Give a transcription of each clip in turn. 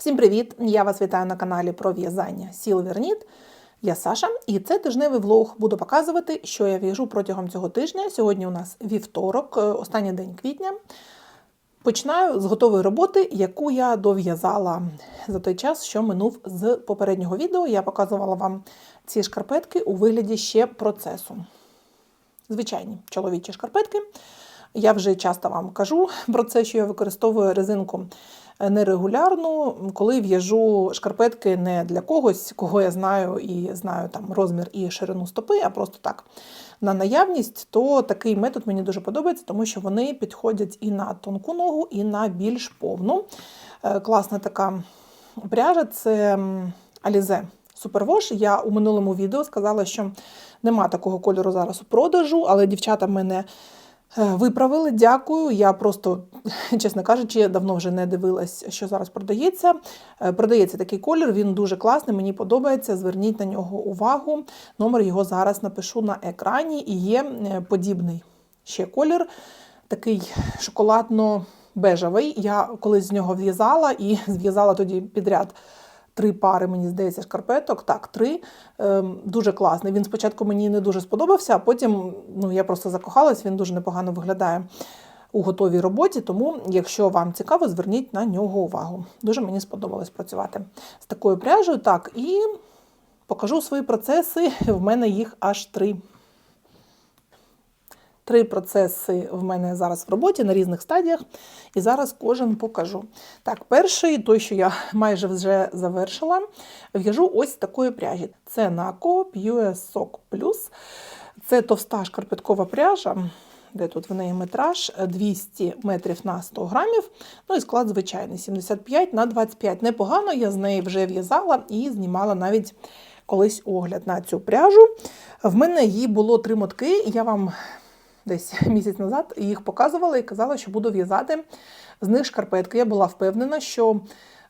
Всім привіт! Я вас вітаю на каналі про в'язання Сілверніт. Я Саша, і це тижневий влог. Буду показувати, що я в'яжу протягом цього тижня. Сьогодні у нас вівторок, е, останній день квітня. Починаю з готової роботи, яку я дов'язала за той час, що минув з попереднього відео. Я показувала вам ці шкарпетки у вигляді ще процесу. Звичайні чоловічі шкарпетки. Я вже часто вам кажу про це, що я використовую резинку нерегулярну, коли в'яжу шкарпетки не для когось, кого я знаю і знаю там розмір і ширину стопи, а просто так на наявність, то такий метод мені дуже подобається, тому що вони підходять і на тонку ногу, і на більш повну. Е, Класна така пряжа це Alize Superwash. Я у минулому відео сказала, що нема такого кольору зараз у продажу, але дівчата мене. Е, Виправили, дякую. Я просто, чесно кажучи, давно вже не дивилась, що зараз продається. Е, Продається такий колір, він дуже класний, мені подобається. Зверніть на нього увагу. Номер його зараз напишу на екрані. І є е, подібний ще колір, такий шоколадно-бежевий. Я колись з нього в'язала і зв'язала тоді підряд. Три пари, мені здається, шкарпеток. Так, три. Ем, дуже класний. Він спочатку мені не дуже сподобався, а потім ну, я просто закохалась, він дуже непогано виглядає у готовій роботі. Тому, якщо вам цікаво, зверніть на нього увагу. Дуже мені сподобалось працювати з такою пряжею. Так, і покажу свої процеси. В мене їх аж три. Три процеси в мене зараз в роботі на різних стадіях, і зараз кожен покажу. Так, перший, той, що я майже вже завершила, в'яжу ось такої пряжі. Це Naco Pure Sock Plus. Це товста шкарпеткова пряжа, де тут в неї метраж 200 метрів на 100 грамів. Ну і склад звичайний 75 на 25. Непогано, я з неї вже в'язала і знімала навіть колись огляд на цю пряжу. В мене її було три мотки, я вам десь місяць назад їх показувала і казала, що буду в'язати з них шкарпетки. Я була впевнена, що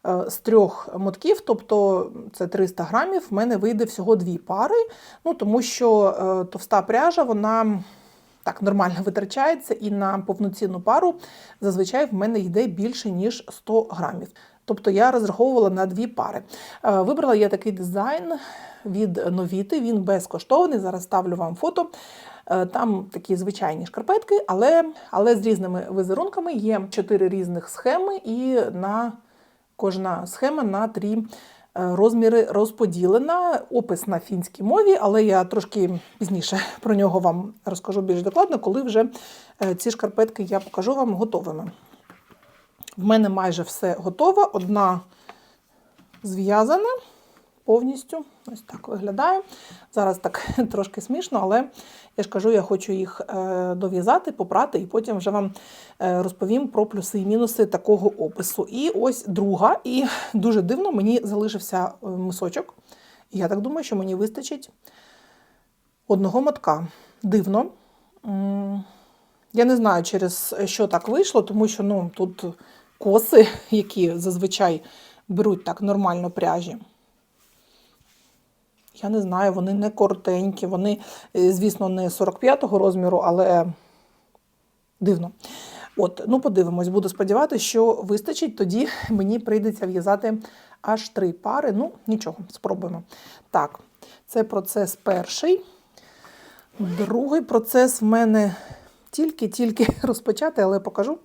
е, з трьох мотків, тобто це 300 грамів, в мене вийде всього дві пари, ну тому що е, товста пряжа, вона. Так, нормально витрачається, і на повноцінну пару зазвичай в мене йде більше, ніж 100 грамів. Тобто я розраховувала на дві пари. Е, Вибрала я такий дизайн від Новіти, він безкоштовний. Зараз ставлю вам фото. Е, Там такі звичайні шкарпетки, але, але з різними візерунками є чотири різних схеми, і на кожна схема на три е, розміри розподілена. Опис на фінській мові, але я трошки пізніше про нього вам розкажу більш докладно, коли вже е, ці шкарпетки я покажу вам готовими. В мене майже все готово. Одна зв'язана повністю. Ось так виглядає. Зараз так трошки смішно, але я ж кажу, я хочу їх е, дов'язати, попрати, і потім вже вам е, розповім про плюси і мінуси такого опису. І ось друга, і дуже дивно, мені залишився е, мисочок. Я так думаю, що мені вистачить одного мотка. Дивно. Я не знаю, через що так вийшло, тому що ну, тут коси, які зазвичай беруть так нормально пряжі. Я не знаю, вони не коротенькі, вони, е, звісно, не 45-го розміру, але дивно. От, ну подивимось, буду сподіватися, що вистачить, тоді мені прийдеться в'язати аж три пари. Ну, нічого, спробуємо. Так, це процес перший. Другий процес в мене тільки-тільки розпочати, але покажу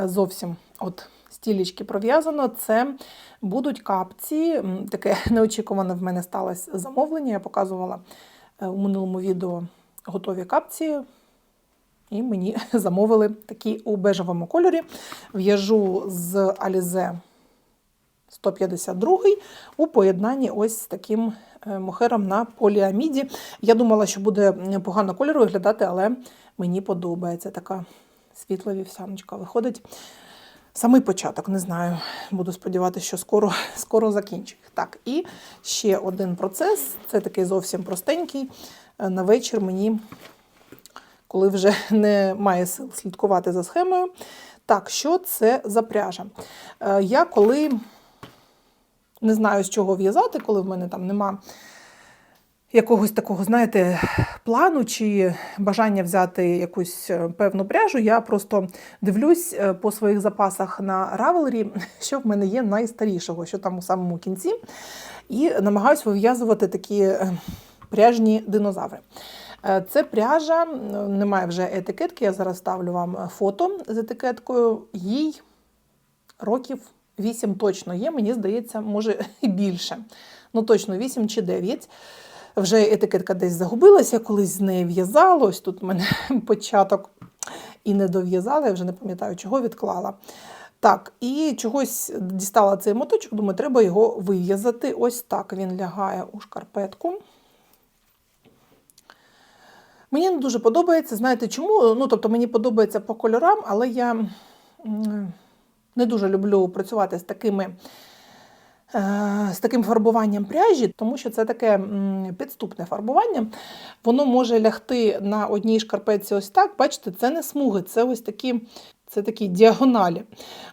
Е, зовсім. От стілічки пров'язано. Це будуть капці. Таке неочікуване в мене сталося замовлення. Я показувала е, у минулому відео готові капці. І мені замовили такі у бежевому кольорі. В'яжу з Alize 152 у поєднанні ось з таким е, мохером на поліаміді. Я думала, що буде погано кольору виглядати, але мені подобається така світла вівсяночка виходить. Самий початок, не знаю. Буду сподіватися, що скоро скоро закінчу. Так, і ще один процес. Це такий зовсім простенький. Е, На вечір мені, коли вже немає сил слідкувати за схемою. Так, що це за пряжа? Е, Я коли не знаю, з чого в'язати, коли в мене там нема якогось такого, знаєте, плану чи бажання взяти якусь е, певну пряжу, я просто дивлюсь е, по своїх запасах на Ravelry, що в мене є найстарішого, що там у самому кінці, і намагаюсь вив'язувати такі е, пряжні динозаври. Це пряжа, немає вже етикетки. Я зараз ставлю вам фото з етикеткою. Їй років 8 точно є, мені здається, може і більше. Ну, точно 8 чи 9. Вже етикетка десь загубилася, колись з неї в'язала. Ось тут у мене початок і не дов'язала, я вже не пам'ятаю, чого відклала. Так, і чогось дістала цей моточок, думаю, треба його вив'язати. Ось так він лягає у шкарпетку. Мені не дуже подобається. Знаєте чому? Ну, тобто мені подобається по кольорам, але я не дуже люблю працювати з такими. Е, З таким фарбуванням пряжі, тому що це таке підступне фарбування. Воно може лягти на одній шкарпетці ось так. Бачите, це не смуги, це ось такі, це такі діагоналі.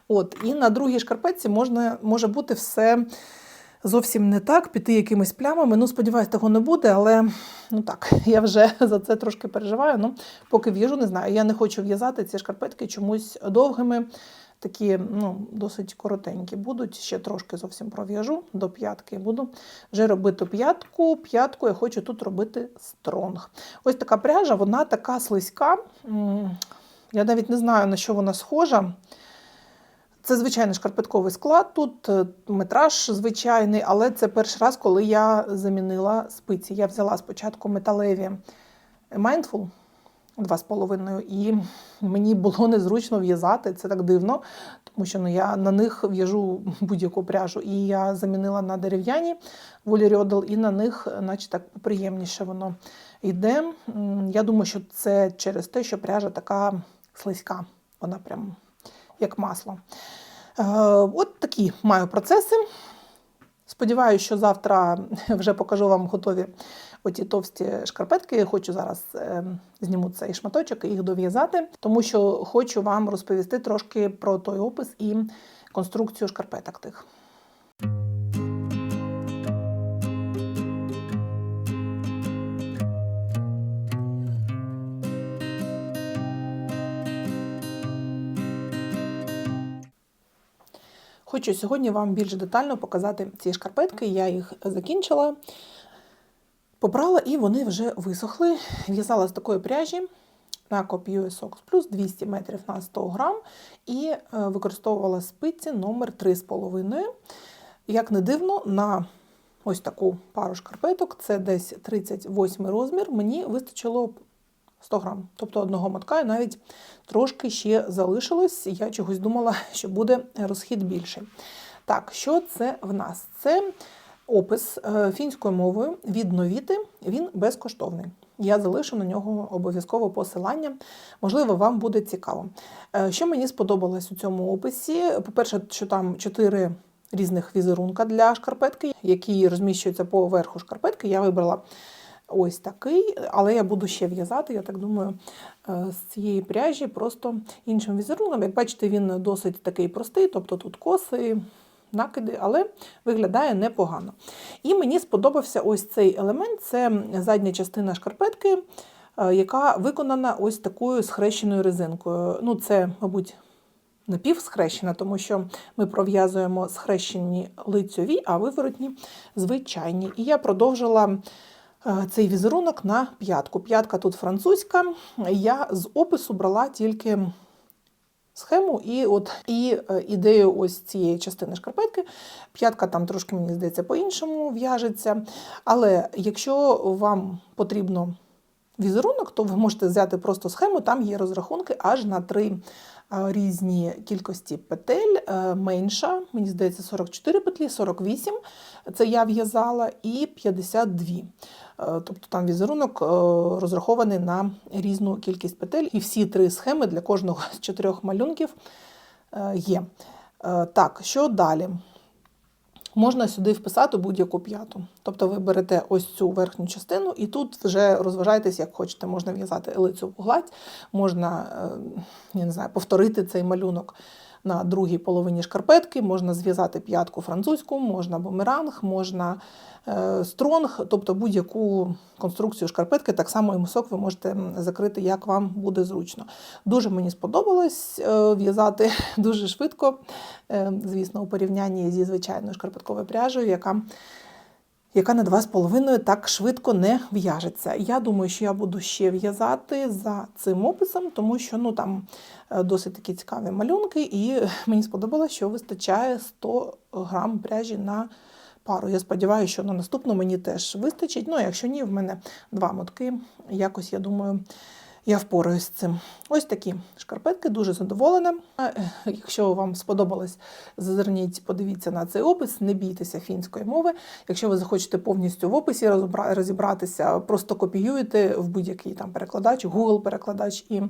От, і на другій шкарпетці можна, може бути все зовсім не так, піти якимись плямами. Ну, сподіваюсь, того не буде, але ну так, я вже за це трошки переживаю. Ну, поки в'яжу, не знаю. Я не хочу в'язати ці шкарпетки чомусь довгими. Такі ну, досить коротенькі будуть. Ще трошки зовсім пров'яжу до п'ятки. Буду вже робити п'ятку. П'ятку я хочу тут робити стронг. Ось така пряжа, вона така слизька. Я навіть не знаю, на що вона схожа. Це звичайний шкарпетковий склад, тут е, метраж звичайний, але це перший раз, коли я замінила спиці. Я взяла спочатку металеві Mindful 2,5, і мені було незручно в'язати, це так дивно, тому що ну, я на них в'яжу будь-яку пряжу. І я замінила на дерев'яні волі Рьодл, і на них, наче так приємніше воно йде. Я думаю, що це через те, що пряжа така слизька, вона прям як масло. Е, От такі маю процеси. Сподіваюся, що завтра вже покажу вам готові оті товсті шкарпетки. Хочу зараз е, зніму цей шматочок і їх дов'язати, тому що хочу вам розповісти трошки про той опис і конструкцію шкарпеток тих. Хочу сьогодні вам більш детально показати ці шкарпетки. Я їх закінчила, попрала і вони вже висохли. В'язала з такої пряжі на Sox Plus 200 метрів на 100 грам і е, використовувала спиці номер 3,5. Як не дивно, на ось таку пару шкарпеток, це десь 38 розмір, мені вистачило 100 грам, тобто одного мотка, і навіть трошки ще залишилось. Я чогось думала, що буде розхід більший. Так, що це в нас? Це опис е, фінською мовою від новіти, він безкоштовний. Я залишу на нього обов'язково посилання. Можливо, вам буде цікаво. Е, Що мені сподобалось у цьому описі? По-перше, що там чотири різних візерунка для шкарпетки, які розміщуються по верху шкарпетки. Я вибрала ось такий, але я буду ще в'язати, я так думаю, е, з цієї пряжі просто іншим візерунком. Як бачите, він досить такий простий, тобто тут коси, накиди, але виглядає непогано. І мені сподобався ось цей елемент це задня частина шкарпетки, е, яка виконана ось такою схрещеною резинкою. Ну, це, мабуть, напівсхрещена, тому що ми пров'язуємо схрещені лицьові, а виворотні звичайні. І я продовжила е, цей візерунок на п'ятку. П'ятка тут французька. Я з опису брала тільки схему і от і е, ідею ось цієї частини шкарпетки. П'ятка там трошки, мені здається, по-іншому в'яжеться. Але якщо вам потрібно візерунок, то ви можете взяти просто схему, там є розрахунки аж на три різні кількості петель. Е, Менша, мені здається, 44 петлі, 48 це я в'язала, і 52. Е, Тобто там візерунок е, розрахований на різну кількість петель, і всі три схеми для кожного з чотирьох малюнків є. Так, що далі? Можна сюди вписати будь-яку п'яту. Тобто ви берете ось цю верхню частину, і тут вже розважайтесь, як хочете. Можна в'язати лицю гладь, можна е, я не знаю, повторити цей малюнок на другій половині шкарпетки, можна зв'язати п'ятку французьку, можна бумеранг, можна е, стронг, тобто будь-яку конструкцію шкарпетки, так само і мисок ви можете закрити, як вам буде зручно. Дуже мені сподобалось е, в'язати дуже швидко, е, звісно, у порівнянні зі звичайною шкарпетковою пряжею, яка яка на 2,5 так швидко не в'яжеться. Я думаю, що я буду ще в'язати за цим описом, тому що ну, там е, досить такі цікаві малюнки, і мені сподобалось, що вистачає 100 грам пряжі на пару. Я сподіваюся, що на наступну мені теж вистачить. Ну, якщо ні, в мене два мотки. Якось, я думаю, я впораюсь з цим. Ось такі шкарпетки, дуже задоволена. Е, Якщо вам сподобалось, зазирніть, подивіться на цей опис, не бійтеся фінської мови. Якщо ви захочете повністю в описі розібратися, просто копіюєте в будь-який там перекладач, Google перекладач і.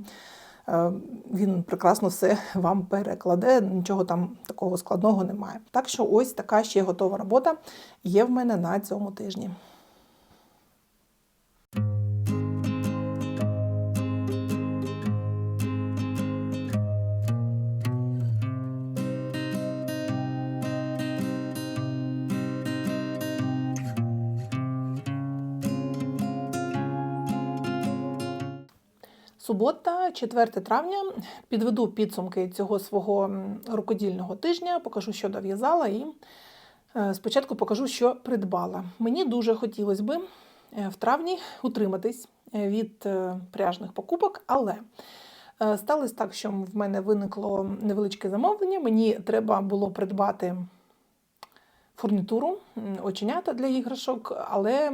е, Він прекрасно все вам перекладе, нічого там такого складного немає. Так що ось така ще готова робота є в мене на цьому тижні. Субота, 4 травня, підведу підсумки цього свого рукодільного тижня, покажу, що дов'язала, і е, спочатку покажу, що придбала. Мені дуже хотілося би е, в травні утриматись е, від пряжних покупок, але сталося так, що в мене виникло невеличке замовлення. Мені треба було придбати фурнітуру, оченята для іграшок, але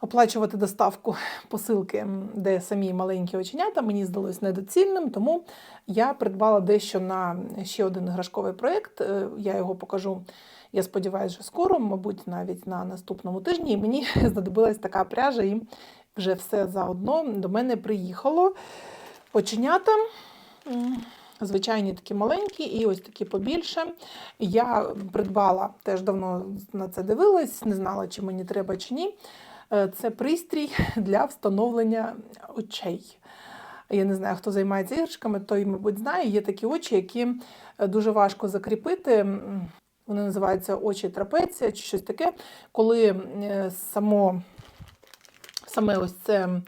оплачувати доставку посилки, де самі маленькі оченята, мені здалось недоцільним, тому я придбала дещо на ще один іграшковий проєкт. Е, Я його покажу, я сподіваюся, вже скоро, мабуть, навіть на наступному тижні. І мені знадобилась така пряжа, і вже все заодно до мене приїхало. Оченята. Звичайні такі маленькі і ось такі побільше. Я придбала, теж давно на це дивилась, не знала, чи мені треба чи ні. Е, Це пристрій для встановлення очей. Я не знаю, хто займається іграшками, той, мабуть, знає. Є такі очі, які е, дуже важко закріпити. Вони називаються очі трапеція чи щось таке, коли е, само, саме ось це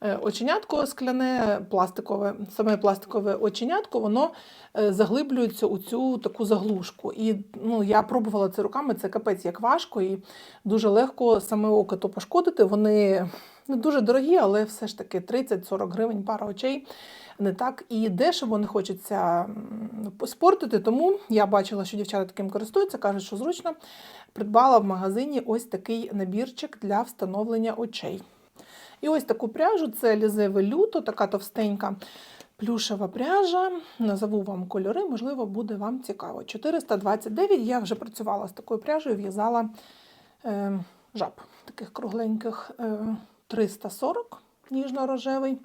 оченятко скляне, пластикове, саме пластикове оченятко, воно е, заглиблюється у цю таку заглушку. І ну, я пробувала це руками, це капець як важко і дуже легко саме око то пошкодити. Вони не дуже дорогі, але все ж таки 30-40 гривень пара очей. Не так і дешево не хочеться спортити, тому я бачила, що дівчата таким користуються, кажуть, що зручно. Придбала в магазині ось такий набірчик для встановлення очей. І ось таку пряжу це лізе велюто, така товстенька плюшева пряжа. Назову вам кольори, можливо, буде вам цікаво. 429. Я вже працювала з такою пряжею, в'язала е, жаб таких кругленьких е, 340 ніжно-рожевий,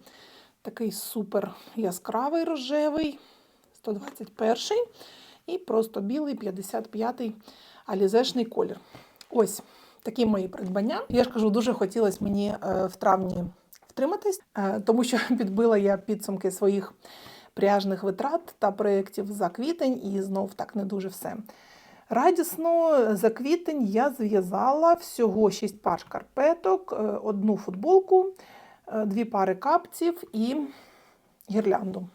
такий супер яскравий рожевий, 121 і просто білий 55-й алізешний колір. Ось такі мої придбання. Я ж кажу, дуже хотілося мені е, в травні втриматись, е, тому що підбила я підсумки своїх пряжних витрат та проєктів за квітень, і знов так не дуже все. Радісно за квітень я зв'язала всього 6 пар шкарпеток, е, одну футболку, дві пари капців і гірлянду.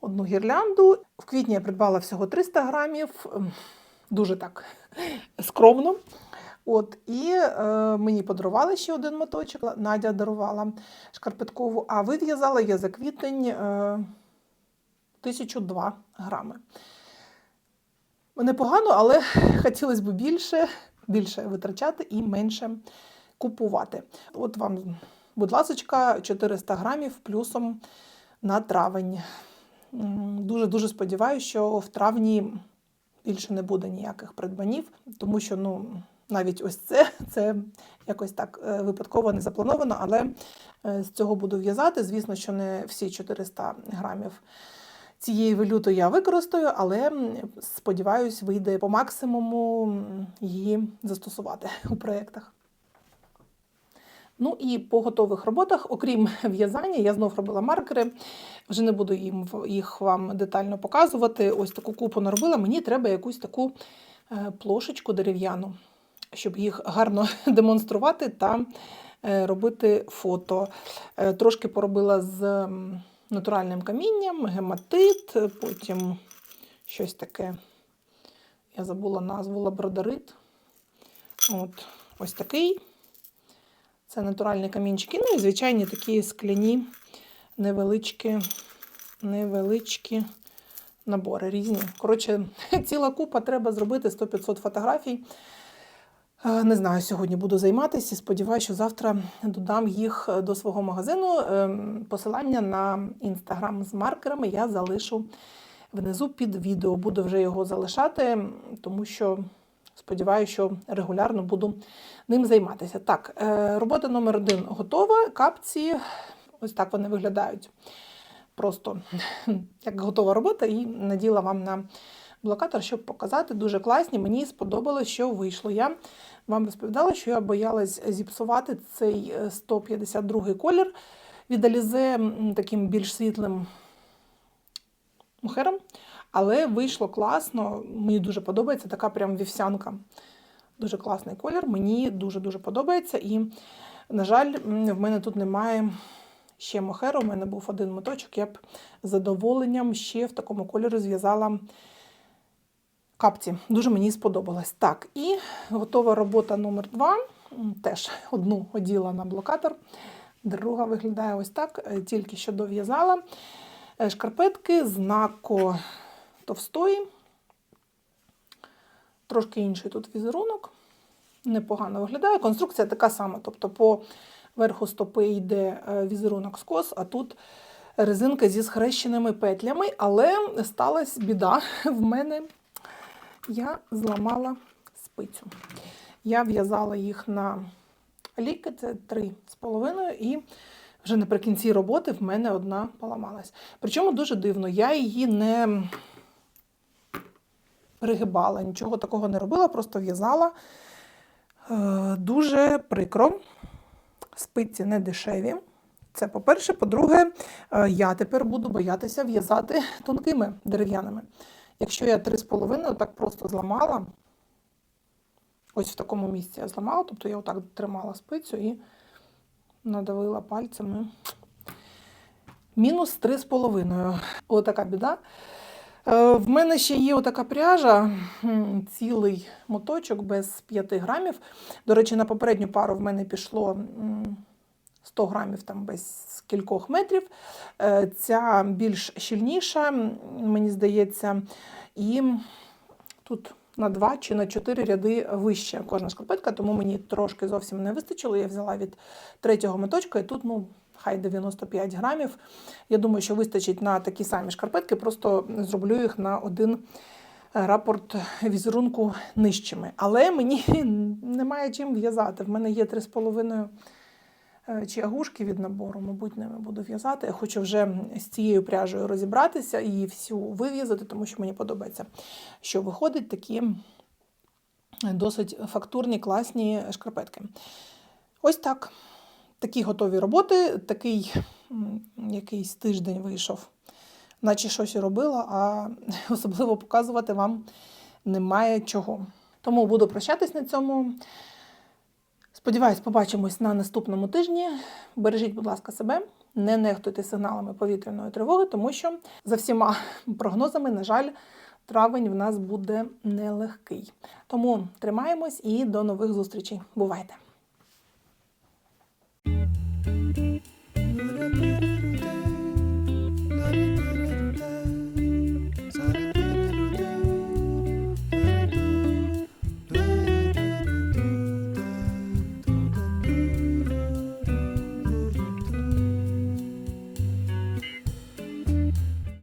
Одну гірлянду. В квітні я придбала всього 300 грамів, дуже так скромно. От, і е, мені подарували ще один моточок. Надя дарувала шкарпеткову, а вив'язала я за квітень е, 1002 грами. Непогано, але хотілося б більше, більше витрачати і менше купувати. От вам, будь ласка, 400 грамів плюсом на травень. Дуже-дуже сподіваюся, що в травні більше не буде ніяких придбанів, тому що ну, навіть ось це, це якось так е, випадково не заплановано, але е, з цього буду в'язати. Звісно, що не всі 400 грамів цієї валюти я використаю, але сподіваюсь, вийде по максимуму її застосувати у проєктах. Ну і по готових роботах, окрім в'язання, я знов робила маркери. Вже не буду їм їх вам детально показувати. Ось таку купу наробила. Мені треба якусь таку е, плошечку дерев'яну, щоб їх гарно демонструвати та е, робити фото. Е, Трошки поробила з натуральним камінням, гематит, потім щось таке. Я забула назву лабрадорит. От, ось такий. Це натуральні камінчики. Ну і звичайні такі скляні, невеличкі, невеличкі набори різні. Коротше, ціла купа треба зробити 100-500 фотографій. Е, Не знаю, сьогодні буду займатися. Сподіваюся, що завтра додам їх до свого магазину. Ем, Посилання на інстаграм з маркерами я залишу внизу під відео. Буду вже його залишати, тому що сподіваюся, що регулярно буду ним займатися. Так, е, робота номер один готова. Капці, ось так вони виглядають. Просто як готова робота, і наділа вам на блокатор, щоб показати. Дуже класні. Мені сподобалось, що вийшло. Я вам розповідала, що я боялась зіпсувати цей е, 152 колір від м, таким більш світлим мухером. Але вийшло класно. Мені дуже подобається така прям вівсянка. Дуже класний колір. Мені дуже-дуже подобається. І, на жаль, в мене тут немає ще мохеру. У мене був один моточок. Я б з задоволенням ще в такому кольорі зв'язала капці. Дуже мені сподобалось. Так, і готова робота номер два. М, Теж одну оділа на блокатор. Друга виглядає ось так, е, тільки що дов'язала. Е, Шкарпетки знако товстої. Трошки інший тут візерунок. Непогано виглядає. Конструкція така сама. Тобто по верху стопи йде е, візерунок скос, а тут резинка зі схрещеними петлями. Але сталася біда. В мене я зламала спицю. Я в'язала їх на ліки, це три з половиною, і вже наприкінці роботи в мене одна поламалась. Причому дуже дивно, я її не перегибала, нічого такого не робила, просто в'язала. Е, Дуже прикро. Спиці не дешеві. Це по-перше. По-друге, е, я тепер буду боятися в'язати тонкими дерев'яними. Якщо я 3,5 так просто зламала, ось в такому місці я зламала, тобто я отак тримала спицю і надавила пальцями. Мінус 3,5. Отака біда. Е, В мене ще є отака пряжа, цілий моточок без 5 грамів. До речі, на попередню пару в мене пішло 100 грамів там без кількох метрів. Е, Ця більш щільніша, мені здається, і тут на 2 чи на 4 ряди вище кожна шкарпетка, тому мені трошки зовсім не вистачило. Я взяла від третього моточка, і тут, ну, хай 95 грамів. Я думаю, що вистачить на такі самі шкарпетки, просто зроблю їх на один е, рапорт візерунку нижчими. Але мені немає чим в'язати. В мене є 3,5 е, чи агушки від набору, мабуть, ними буду в'язати. Хочу вже з цією пряжею розібратися і всю вив'язати, тому що мені подобається, що виходить такі досить фактурні, класні шкарпетки. Ось так. Такі готові роботи, такий якийсь тиждень вийшов, наче щось і робила, а особливо показувати вам немає чого. Тому буду прощатись на цьому. Сподіваюсь, побачимось на наступному тижні. Бережіть, будь ласка, себе, не нехтуйте сигналами повітряної тривоги, тому що за всіма прогнозами, на жаль, травень в нас буде нелегкий. Тому тримаємось і до нових зустрічей. Бувайте!